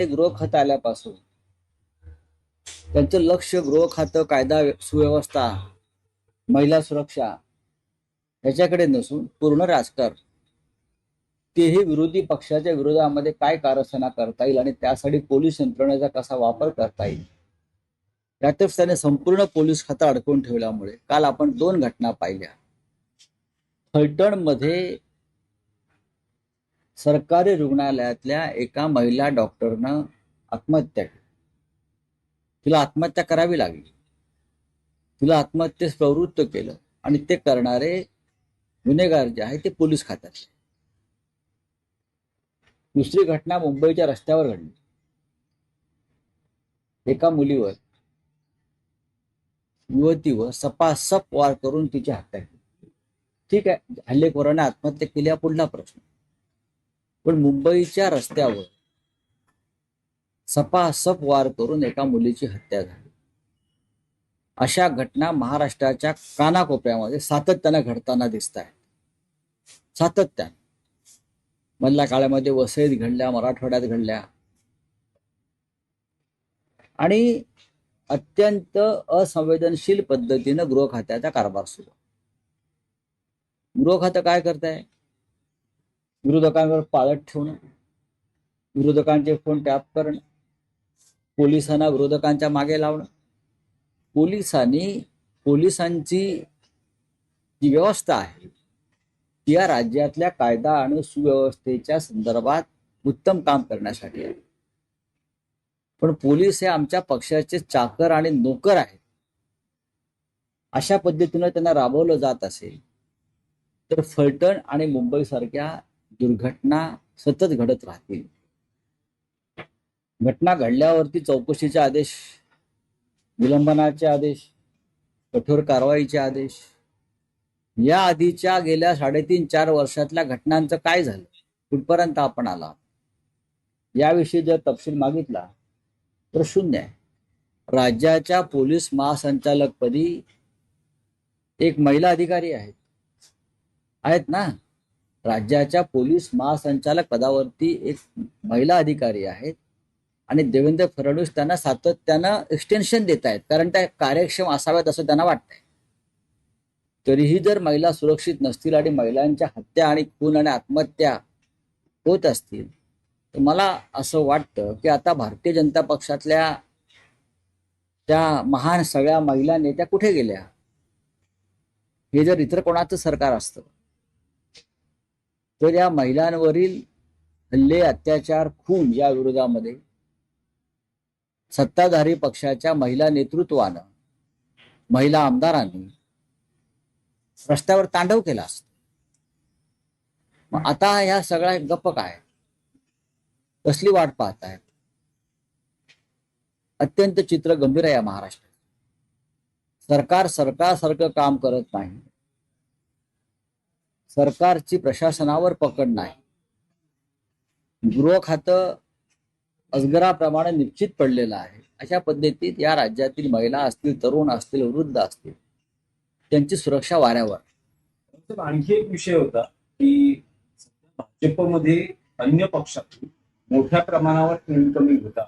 हे गृह खातं आल्यापासून. त्यांचं लक्ष गृह खातं कायदा सुव्यवस्था महिला सुरक्षा याच्याकडे नसून पूर्ण राजकारण. तेही विरोधी पक्षाच्या विरोधामध्ये काय कारस्थाना करता येईल आणि त्यासाठी पोलीस यंत्रणेचा कसा वापर करता येईल? यातच त्याने संपूर्ण पोलीस खातं अडकवून ठेवल्यामुळे काल आपण दोन घटना पाहिल्या. फलटणमध्ये सरकारी रुग्णालयातल्या एका महिला डॉक्टरनं आत्महत्या केली. तिला आत्महत्या करावी लागली. तिला आत्महत्येस प्रवृत्त केलं आणि ते करणारे गुन्हेगार जे आहे ते पोलीस खात्यातले. दुसरी घटना मुंबईच्या रस्त्यावर घडली. एका मुलीवर युवतीवर सपासप वार करून तिची हत्या केली. ठीक आहे हल्लेखोराने आत्महत्या केली हा पुढला प्रश्न. पण मुंबईच्या रस्त्यावर सपासप वार करून एका मुलीची हत्या झाली. अशा घटना महाराष्ट्राच्या कानाकोपऱ्यामध्ये सातत्यानं घडताना दिसत आहेत सातत्यानं. मधल्या काळामध्ये वसईत घडल्या मराठवाड्यात घडल्या. आणि अत्यंत असंवेदनशील पद्धतीनं गृह खात्याचा कारभार सुरू. गृह खातं काय करत आहे विरोधकांवर पाळत ठेवणं विरोधकांचे फोन टॅप करणं पोलिसांना विरोधकांच्या मागे लावणं. पोलिसांनी पोलिसांची जी व्यवस्था आहे ती या राज्यातल्या कायदा आणि सुव्यवस्थेच्या संदर्भात उत्तम काम करण्यासाठी आहे. पण पोलीस हे आमच्या पक्षाचे चाकर आणि नोकर आहेत. अशा पद्धतीनं त्यांना राबवलं जात असेल तर फलटण आणि मुंबई सारख्या दुर्घटना सतत घडत राहतील घटना घडल्यावरती चौकशीचे आदेश विलंबनाचे आदेश कठोर कारवाईचे आदेश. या आधीच्या गेल्या साडेतीन चार वर्षातल्या घटनांचं काय झालं? कुठपर्यंत आपण आला? याविषयी जर तपशील मागितला तर शून्य आहे. राज्याच्या पोलीस महासंचालकपदी एक महिला अधिकारी आहेत. आहेत ना? राज्याच्या पोलीस महासंचालक पदावरती एक महिला अधिकारी आहेत. आणि देवेंद्र फडणवीस त्यांना सातत्यानं एक्सटेन्शन देत आहेत कारण त्या कार्यक्षम असाव्यात असं त्यांना वाटतंय. तरीही जर महिला सुरक्षित नसतील आणि महिलांच्या हत्या आणि खून आणि आत्महत्या होत असतील तर मला असं वाटतं की आता भारतीय जनता पक्षातल्या त्या महान सगळ्या महिला नेत्या कुठे गेल्या? हे जर इतर कोणाचं सरकार असतं तर या महिलांवरील हल्ले अत्याचार खून या विरोधामध्ये सत्ताधारी पक्षाच्या महिला नेतृत्वानं महिला आमदारांनी रस्त्यावर तांडव केला असत. मग आता ह्या सगळ्या गप्प काय? कसली वाट पाहत आहेत अत्यंत चित्र गंभीर आहे या महाराष्ट्रात. सरकार सरकारसारखं काम करत नाही. सरकारची प्रशासनावर पकड नाही. गृह खातं अजगराप्रमाणे निश्चित पडलेलं आहे. अशा पद्धतीत या राज्यातील महिला असतील तरुण असतील वृद्ध असतील त्यांची सुरक्षा वाऱ्यावर. आणखी एक विषय होता की भाजपमध्ये अन्य पक्षातून मोठ्या प्रमाणावर कमी होता.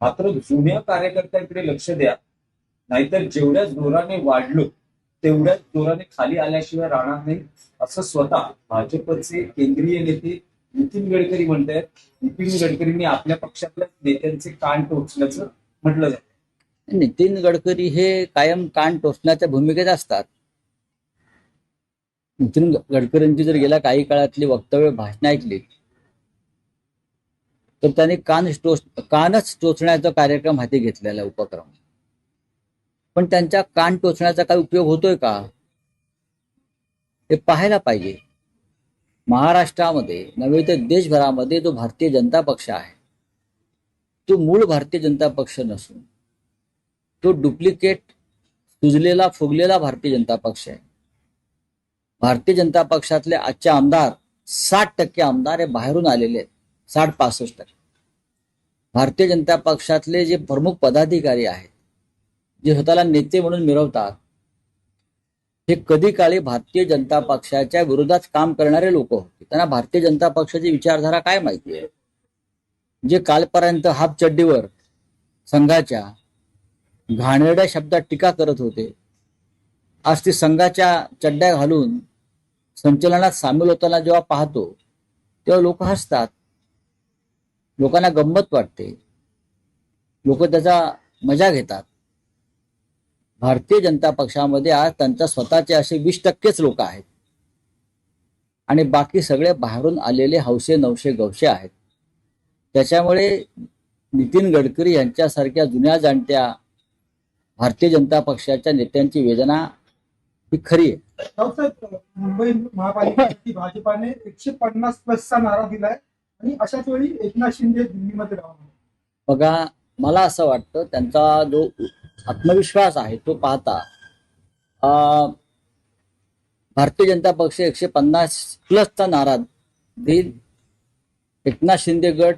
मात्र जुन्या कार्यकर्त्यांकडे लक्ष द्या. नाहीतर जेवढ्या जोराने वाढलो तेवढ्या जोराने खाली आल्याशिवाय राहणार नाही. असं स्वतः भाजपचे केंद्रीय नेते नितीन गडकरी म्हणतायत. नितीन गडकरींनी आपल्या पक्षातल्या नेत्यांचे कान टोचल्याचं म्हटलं जात. नितीन गडकरी हे कायम कान टोचण्याच्या भूमिकेत असतात. नितीन गडकरींची जर गेल्या काही काळातली वक्तव्य भाषण ऐकली तर त्यांनी कान टोच कानच टोचण्याचा कार्यक्रम हाती घेतलेला उपक्रम. पण त्यांच्या कान टोचण्याचा काही उपयोग होतोय का? हे पाहायला पाहिजे. महाराष्ट्रामध्ये नव्हे तर देशभरामध्ये जो भारतीय जनता पक्ष आहे तो मूळ भारतीय जनता पक्ष नसून तो डुप्लिकेट सुजलेला फुगलेला भारतीय जनता पक्ष आहे. भारतीय जनता पक्षातले आजचे आमदार साठ टक्के आमदार हे बाहेरून आलेले आहेत साठ पासष्ट टक्के. भारतीय जनता पक्षातले जे प्रमुख पदाधिकारी आहेत जे स्वतःला नेते म्हणून मिरवतात हे कधी काळी भारतीय जनता पक्षाच्या विरोधात काम करणारे लोक होते. त्यांना भारतीय जनता पक्षाची विचारधारा काय माहिती आहे? जे कालपर्यंत हाफ चड्डीवर संघाच्या घाणेरड्या शब्दात टीका करत होते आज ती संघाच्या चड्ड्या घालून संचलनात सामील होताना जेव्हा पाहतो तेव्हा लोक हसतात. लोकांना गंमत वाटते. लोक त्याचा मजा घेतात. भारतीय जनता पक्षामध्ये आज त्यांच्या स्वतःचे असे वीस टक्केच लोक आहेत. आणि बाकी सगळे बाहेरून आलेले हौसे नवशे गवशे आहेत. त्याच्यामुळे नितीन गडकरी यांच्यासारख्या जुन्या जाणत्या भारतीय जनता पक्षाच्या नेत्यांची वेदना ही खरी आहे. मुंबई महापालिकेसाठी भाजपाने एकशे पन्नास प्लसचा नारा दिलाय आणि अशाच वेळी एकनाथ शिंदे दिल्लीमध्ये बघा मला असं वाटतं त्यांचा जो आत्मविश्वास आहे तो पाहता. अं, भारतीय जनता पक्ष एकशे पन्नास प्लसचा नारा देईल. एकनाथ शिंदे गट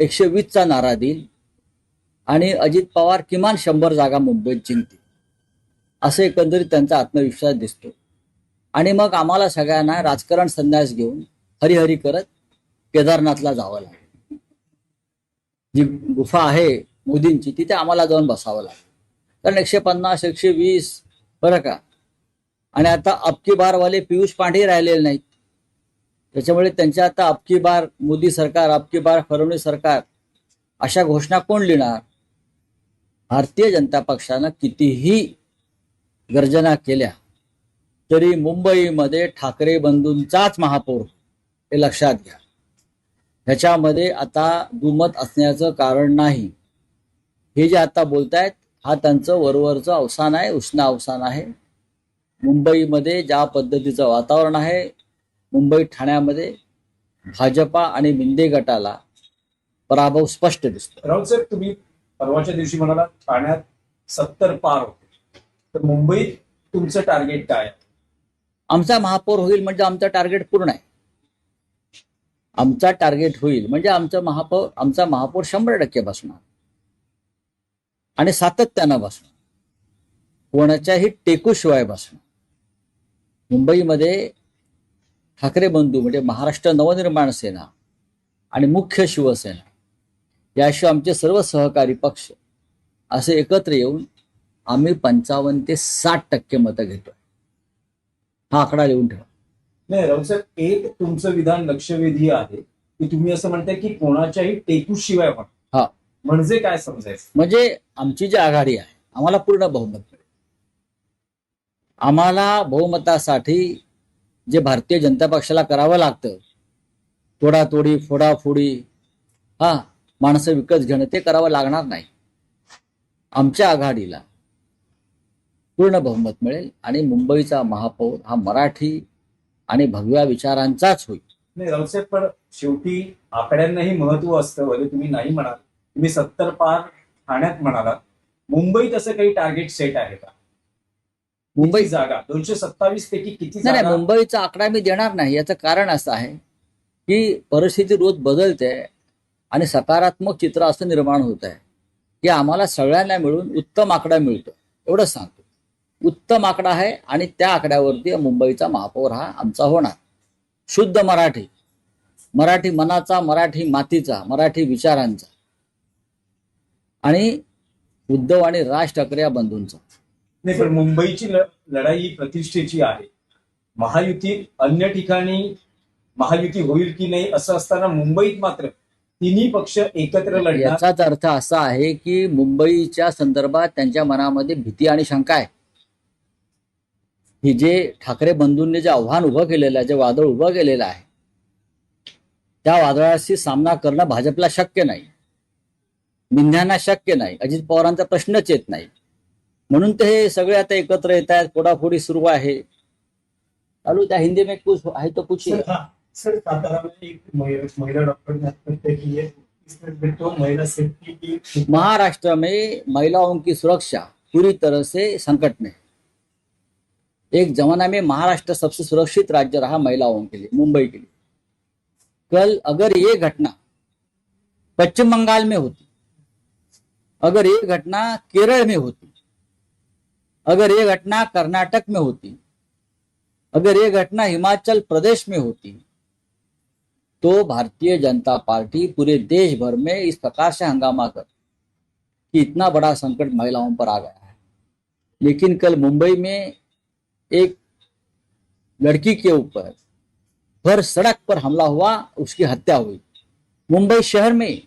एकशे वीसचा नारा देईल. आणि अजित पवार किमान शंभर जागा मुंबईत जिंकतील. असं एकंदरीत त्यांचा आत्मविश्वास दिसतो. आणि मग आम्हाला सगळ्यांना राजकारण संन्यास घेऊन हरिहरी करत केदारनाथला जावं लागेल. जी गुफा आहे मोदींची तिथे आम्हाला जाऊन बसावं लागेल. कारण एकशे पन्नास एकशे वीस बरं का? आणि आता अबकी बारवाले पियुष पांडे राहिलेले नाहीत. त्याच्यामुळे त्यांच्या आता अबकी बार मोदी सरकार अबकी बार फरवणी सरकार अशा घोषणा कोण लिहिणार? भारतीय जनता पक्षानं कितीही गर्जना केल्या तरी मुंबईमध्ये ठाकरे बंधूंचाच महापौर हे लक्षात घ्या. ह्याच्यामध्ये आता दुमत असण्याचं कारण नाही. हे जे आता बोलतायत हा त्यांचं वरवरचं अवसान आहे उष्ण अवसान आहे. मुंबईमध्ये ज्या पद्धतीचं वातावरण आहे मुंबई ठाण्यामध्ये भाजपा आणि मिंदे गटाला पराभव स्पष्ट दिसतो राऊत साहेब तुम्ही परवाच्या दिवशी म्हणाला ठाण्यात सत्तर पार होते. तर मुंबईत तुमचं टार्गेट काय? आमचा महापौर होईल म्हणजे आमचं टार्गेट पूर्ण आहे. आमचा टार्गेट होईल म्हणजे आमचं महापौर आमचा महापौर शंभर टक्के बसणार. आणि सातत्यानं बसणार कोणाच्याही टेकूशिवाय बसणार मुंबईमध्ये ठाकरे बंधू म्हणजे महाराष्ट्र नवनिर्माण सेना आणि मुख्य शिवसेना याशिवाय आमचे सर्व सहकारी पक्ष असे एकत्र येऊन आम्ही पंचावन्न ते साठ टक्के मतं घेतोय. हा आकडा लिहून ठेवा. नाही राऊत साहेब एक तुमचं विधान लक्षवेधी आहे की तुम्ही असं म्हणताय की कोणाच्याही टेकू शिवाय पण हा. म्हणजे काय समजायचं? म्हणजे आमची जी आघाडी आहे आम्हाला पूर्ण बहुमत मिळेल. आम्हाला बहुमतासाठी जे भारतीय जनता पक्षाला करावं लागतं तोडातोडी फोडाफोडी हा माणसं विकत घेणं ते करावं लागणार नाही. आमच्या आघाडीला पूर्ण बहुमत मिळेल आणि मुंबईचा महापौर हा मराठी आणि भगव्या विचारांचाच होईल. नाही राऊत साहेब पण शेवटी आकड्यांनाही महत्त्व असतं तुम्ही नाही म्हणाल. तुम्ही सत्तर पार ठाण्यात म्हणालात मुंबईत असं काही टार्गेट सेट आहे का? मुंबई जागा? दोनशे सत्तावीस पैकी किती नाही मुंबईचा आकडा मी देणार नाही. याचं कारण असं आहे की परिस्थिती रोज बदलते आणि सकारात्मक चित्र असं निर्माण होत आहे की आम्हाला सगळ्यांना मिळून उत्तम आकडा मिळतो. एवढंच सांगतो. उत्तम आकडा आहे आणि त्या आकड्यावरती मुंबईचा महापौर हा आमचा होणार. शुद्ध मराठी. मराठी मनाचा मराठी मातीचा मराठी विचारांचा. आणि उद्धव आणि राज ठाकरे या बंधूंचा. नाही पण मुंबईची लढाई प्रतिष्ठेची आहे. महायुती अन्य ठिकाणी महायुती होईल की नाही असं असताना मुंबईत मात्र तिन्ही पक्ष एकत्र लढणार. याचाच अर्थ असा आहे की मुंबईच्या संदर्भात त्यांच्या मनामध्ये भीती आणि शंका आहे. ही जे ठाकरे बंधूंनी जे आव्हान उभं केलेलं आहे जे वादळ उभं केलेलं आहे त्या वादळाशी सामना करणं भाजपला शक्य नाही. मिंध्यांना शक्य नाही. अजित पवारांचा प्रश्नच येत नाही. म्हणून ते हे सगळे आता एकत्र येत आहेत. फोडाफोडी सुरू आहे. चालू त्या हिंदी में कुछ आहे तो कुछ सर हाँ, एक महिला डॉक्टर तो महिला सेफ्टी महाराष्ट्र में महिलाओं की सुरक्षा पूरी तरह से संकट में। एक जमाना में महाराष्ट्र सबसे सुरक्षित राज्य रहा महिलाओं के लिए मुंबई के लिए। कल अगर ये घटना पश्चिम बंगाल में होती अगर ये घटना केरल में होती, अगर ये घटना कर्नाटक में होती, अगर ये घटना हिमाचल प्रदेश में होती तो भारतीय जनता पार्टी पूरे देश भर में इस प्रकार से हंगामा कर कि इतना बड़ा संकट महिलाओं पर आ गया है। लेकिन कल मुंबई में एक लड़की के ऊपर भर सड़क पर हमला हुआ, उसकी हत्या हुई। मुंबई शहर में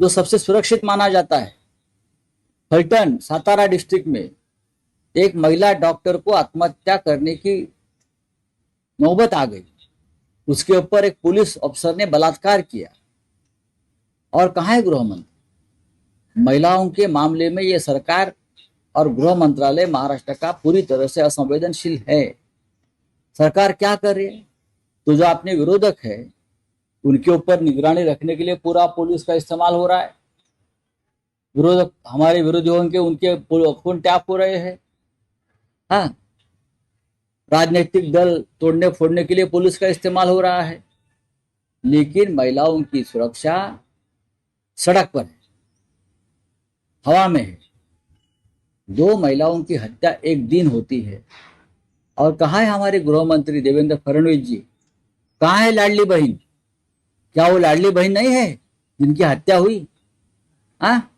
जो सबसे सुरक्षित माना जाता है फलटन सातारा डिस्ट्रिक्ट में एक महिला डॉक्टर को आत्महत्या करने की नौबत आ गई। उसके ऊपर एक पुलिस अफसर ने बलात्कार किया। और कहा है गृह मंत्री? महिलाओं के मामले में ये सरकार और गृह मंत्रालय महाराष्ट्र का पूरी तरह से असंवेदनशील है। सरकार क्या कर रही है? तो जो अपने विरोधक है, उनके ऊपर निगरानी रखने के लिए पूरा पुलिस का इस्तेमाल हो रहा है। विरोधक, हमारे विरोधियों के, उनके खून टैप हो रहे हैं। हाँ। राजनीतिक दल तोड़ने फोड़ने के लिए पुलिस का इस्तेमाल हो रहा है। लेकिन महिलाओं की सुरक्षा सड़क पर है। हवा में है। दो महिलाओं की हत्या एक दिन होती है। और कहा है हमारे गृह मंत्री देवेंद्र फडणवीस जी? कहा है लाडली बहन? क्या वो लाडली बहन नहीं है जिनकी हत्या हुई? है।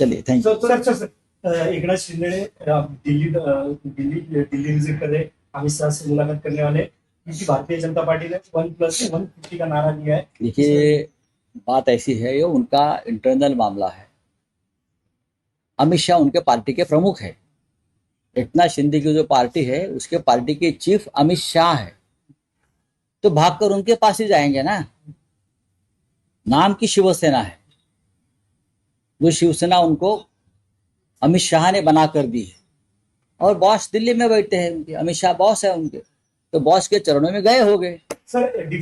चलिए thank you sir sir sir Eknath Shinde ने दिल्ली दिल्ली दिल्ली विज़िट कर रहे अमित शाह से मुलाकात करने वाले क्योंकि भारतीय जनता पार्टी ने वन प्लस वन फिफ्टी का नारा दिया है। देखिए बात ऐसी है ये उनका इंटरनल मामला है। अमित शाह उनके पार्टी के प्रमुख है। एकनाथ शिंदे की जो पार्टी है उसके पार्टी के चीफ अमित शाह है। तो भागकर उनके पास ही जाएँगे ना। नाम की शिवसेना है। जो शिवसेना उनको अमित शाह ने बना कर दी है। और बॉस दिल्ली में बैठे हैं उनके अमित शाह बॉस है उनके तो बॉस के चरणों में गए हो गए। सर